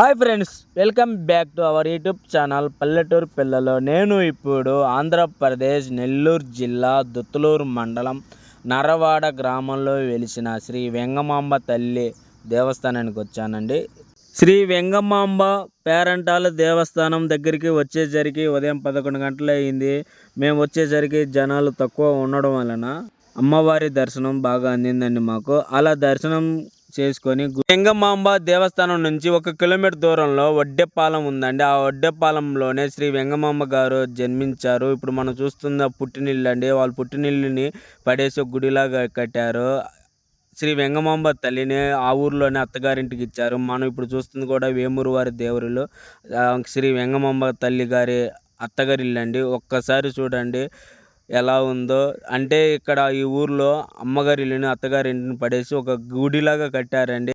Hi friends welcome back to our YouTube channel పల్లెటూరు పిల్లలు. నేను ఇప్పుడు ఆంధ్రప్రదేశ్ నెల్లూరు జిల్లా దుత్తులూరు మండలం నరవాడ గ్రామంలో వెలిసిన శ్రీ వెంగమాంబ తల్లి దేవస్థానానికి వచ్చానండి. శ్రీ వెంగమాంబ పేరంటాల దేవస్థానం దగ్గరికి వచ్చేసరికి ఉదయం పదకొండు గంటలు అయింది. మేము వచ్చేసరికి జనాలు తక్కువ ఉండడం వలన అమ్మవారి దర్శనం బాగా అందిందండి మాకు. అలా దర్శనం చేసుకొని వెంగమాంబ దేవస్థానం నుంచి ఒక కిలోమీటర్ దూరంలో వడ్డెపాలెం ఉందండి. ఆ వడ్డెపాలెంలోనే శ్రీ వెంగమాంబ గారు జన్మించారు. ఇప్పుడు మనం చూస్తున్న పుట్టినిల్లు అండి వాళ్ళు పుట్టినిల్లుని పడేసి గుడిలాగా కట్టారు. శ్రీ వెంగమాంబ తల్లిని ఆ ఊర్లోనే అత్తగారింటికి ఇచ్చారు. మనం ఇప్పుడు చూస్తుంది కూడా వేమూరు వారి దేవరులు శ్రీ వెంగమాంబ తల్లి గారి అత్తగారి అండి ఒక్కసారి చూడండి. ఎలా ఉందో. అంటే ఇక్కడ ఈ ఊర్లో అమ్మగారి ఇల్లుని అత్తగారి ఇంటిని పడేసి ఒక గుడిలాగా కట్టారండి.